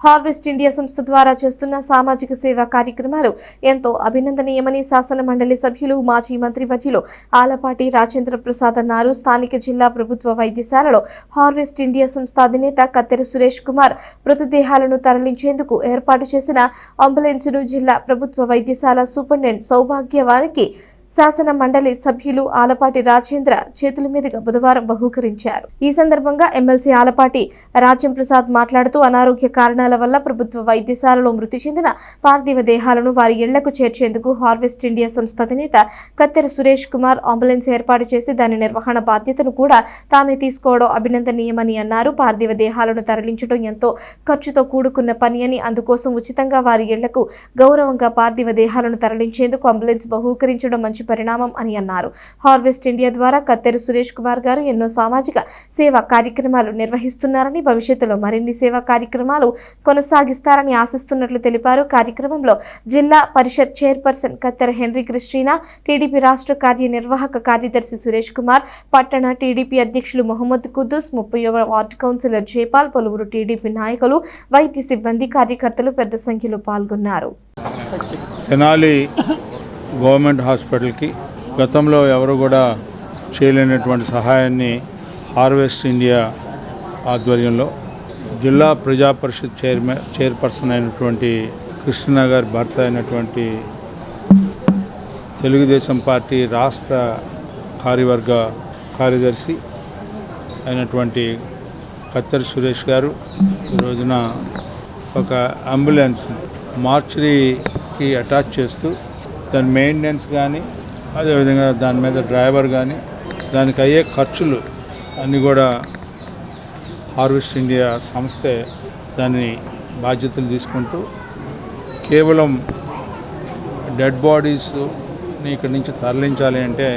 Harvest India సంస్థ ద్వారా చేస్తున్న సామాజిక సేవా కార్యక్రమాలు ఎంతో అభినందనీయమని శాసన మండలి సభ్యులు మాజీ మంత్రి వర్యులు ఆలపాటి రాజేంద్ర ప్రసాద్ అన్నారు. స్థానిక జిల్లా ప్రభుత్వ వైద్యశాలలో హార్వెస్ట్ ఇండియా సంస్థ అధినేత కత్తెర సురేష్ కుమార్ మృతదేహాలను తరలించేందుకు ఏర్పాటు చేసిన అంబులెన్సును జిల్లా ప్రభుత్వ వైద్యశాల సూపరింటెండెంట్ సౌభాగ్యవానికి శాసన మండలి సభ్యులు ఆలపాటి రాజేంద్ర చేతుల మీదుగా బుధవారం బహూకరించారు. ఈ సందర్భంగా ఎమ్మెల్సీ ఆలపాటి రాజ్యం ప్రసాద్ మాట్లాడుతూ అనారోగ్య కారణాల వల్ల ప్రభుత్వ వైద్యశాలలో మృతి చెందిన పార్థివ దేహాలను వారి ఇళ్ళకు చేర్చేందుకు హార్వెస్ట్ ఇండియా సంస్థ అధినేత కత్తెర సురేష్ కుమార్ అంబులెన్స్ ఏర్పాటు చేసి దాని నిర్వహణ బాధ్యతను కూడా తామే తీసుకోవడం అభినందనీయమని అన్నారు. పార్థివ దేహాలను తరలించడం ఎంతో ఖర్చుతో కూడుకున్న పని అని అందుకోసం ఉచితంగా వారి ఇళ్ళకు గౌరవంగా పార్థివ దేహాలను తరలించేందుకు అంబులెన్స్ బహూకరించడం మంచి పరిణామం అని అన్నారు. హార్వెస్ట్ ఇండియా ద్వారా కత్తెరు సురేష్ కుమార్ గారు ఎన్నో సామాజిక సేవా కార్యక్రమాలు నిర్వహిస్తున్నారని భవిష్యత్తులో మరిన్ని సేవా కార్యక్రమాలు కొనసాగిస్తారని ఆశిస్తున్నట్లు తెలిపారు. కార్యక్రమంలో zilla parishad chairperson Kathera Henry Christina TDP రాష్ట్ర కార్యనిర్వాహక కార్యదర్శి సురేష్ కుమార్ పట్టణ టీడీపీ అధ్యక్షులు మొహమ్మద్ కుద్దూస్ ముప్పై వార్డు కౌన్సిలర్ జైపాల్ పలువురు టీడీపీ నాయకులు వైద్య సిబ్బంది కార్యకర్తలు పెద్ద సంఖ్యలో పాల్గొన్నారు. తెనాలి గవర్నమెంట్ హాస్పిటల్కి గతంలో ఎవరు కూడా చేయలేనటువంటి సహాయాన్ని హార్వెస్ట్ ఇండియా ఆధ్వర్యంలో జిల్లా ప్రజా పరిషత్ చైర్మన్ చైర్పర్సన్ అయినటువంటి కృష్ణనగర్ భర్త అయినటువంటి తెలుగుదేశం పార్టీ రాష్ట్ర కార్యవర్గ కార్యదర్శి అయినటువంటి కత్తర్ సురేష్ గారు ఈ రోజున ఒక అంబులెన్స్ మార్చరీకి అటాచ్ చేస్తూ దాని మెయింటెనెన్స్ కానీ అదేవిధంగా దాని మీద డ్రైవర్ కానీ దానికి అయ్యే ఖర్చులు అన్నీ కూడా హార్వెస్ట్ ఇండియా సంస్థే దాని బాధ్యతలు తీసుకుంటూ కేవలం డెడ్ బాడీస్ని ఇక్కడి నుంచి తరలించాలి అంటే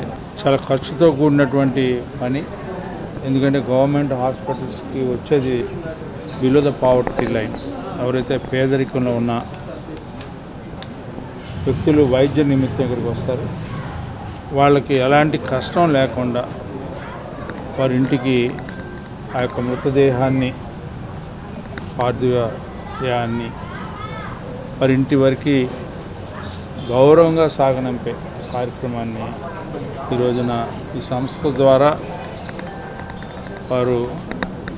చాలా ఖర్చుతో కూడినటువంటి పని. ఎందుకంటే గవర్నమెంట్ హాస్పిటల్స్కి వచ్చేది బిలో ద పావర్టీ లైన్ ఎవరైతే పేదరికంలో ఉన్న వ్యక్తులు వైద్య నిమిత్తం ఇక్కడికి వస్తారు. వాళ్ళకి ఎలాంటి కష్టం లేకుండా వారి ఇంటికి ఆ యొక్క మృతదేహాన్ని పార్థివ దేహాన్ని వారి ఇంటి వరకు గౌరవంగా సాగనంపే కార్యక్రమాన్ని ఈ రోజున ఈ సంస్థ ద్వారా వారు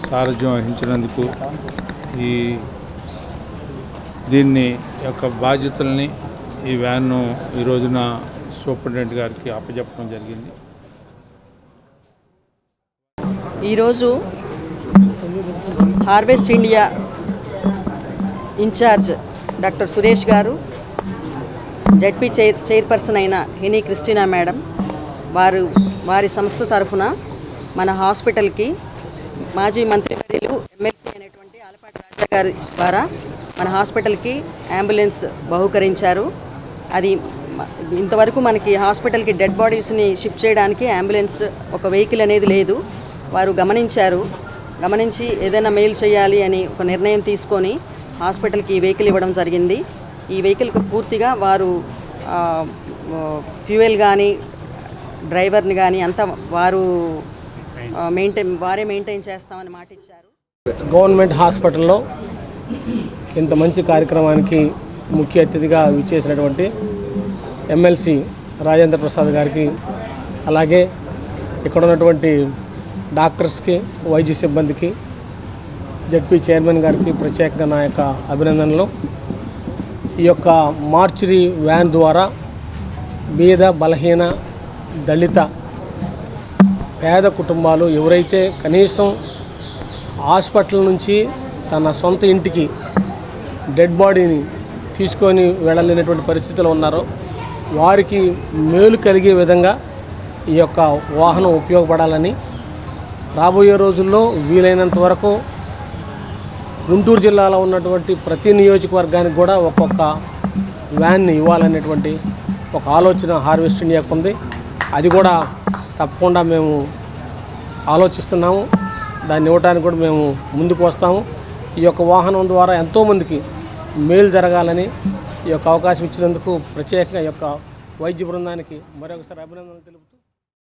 సారథ్యం వహించినందుకు ఈ దీన్ని యొక్క బాధ్యతల్ని ఈ వ్యాన్ను ఈ రోజున సూపరింటెండెంట్ గారికి అప్పచెప్పడం జరిగింది. ఈరోజు harvest India in-charge doctor Suresh గారు జడ్పీ చైర్ చైర్పర్సన్ అయిన హెనీ క్రిస్టినా మేడం వారు వారి సంస్థ తరఫున మన హాస్పిటల్కి మాజీ మంత్రి వర్యులు ఎమ్మెల్సీ అయినటువంటి ఆలపాటి రాజా గారి ద్వారా మన హాస్పిటల్కి అంబులెన్స్ బహుకరించారు. అది ఇంతవరకు మనకి హాస్పిటల్కి డెడ్ బాడీస్ని షిఫ్ట్ చేయడానికి అంబులెన్స్ ఒక వెహికల్ అనేది లేదు. వారు గమనించారు. గమనించి ఏదైనా మెయిల్ చేయాలి అని ఒక నిర్ణయం తీసుకొని హాస్పిటల్కి ఈ వెహికల్ ఇవ్వడం జరిగింది. ఈ వెహికల్కి పూర్తిగా వారు ఫ్యూయల్ కానీ డ్రైవర్ని కానీ అంతా వారు మెయింటైన్ వారే మెయింటైన్ చేస్తామని మాట ఇచ్చారు గవర్నమెంట్ హాస్పిటల్లో ఇంత మంచి కార్యక్రమానికి ముఖ్య అతిథిగా విచ్చేసినటువంటి ఎమ్మెల్సీ రాజేంద్ర ప్రసాద్ గారికి అలాగే ఇక్కడ ఉన్నటువంటి డాక్టర్స్కి వైద్య సిబ్బందికి జడ్పీ చైర్మన్ గారికి ప్రత్యేకంగా నా యొక్క అభినందనలు. ఈ యొక్క మార్చురీ వ్యాన్ ద్వారా బీద బలహీన దళిత పేద కుటుంబాలు ఎవరైతే కనీసం హాస్పిటల్ నుంచి తన సొంత ఇంటికి డెడ్ బాడీని తీసుకొని వెళ్ళలేనటువంటి పరిస్థితులు ఉన్నారో వారికి మేలు కలిగే విధంగా ఈ యొక్క వాహనం ఉపయోగపడాలని రాబోయే రోజుల్లో వీలైనంత వరకు గుంటూరు జిల్లాలో ఉన్నటువంటి ప్రతి నియోజకవర్గానికి కూడా ఒక్కొక్క వ్యాన్ని ఇవ్వాలనేటువంటి ఒక ఆలోచన హార్వెస్ట్ ఇండియాకు ఉంది. అది కూడా తప్పకుండా మేము ఆలోచిస్తున్నాము. దాన్ని ఇవ్వడానికి కూడా మేము ముందుకు వస్తాము. ఈ యొక్క వాహనం ద్వారా ఎంతోమందికి మేలు జరగాలని ఈ యొక్క అవకాశం ఇచ్చినందుకు ప్రత్యేకంగా యొక్క వైద్య బృందానికి మరొకసారి అభినందనలు తెలుపుతూ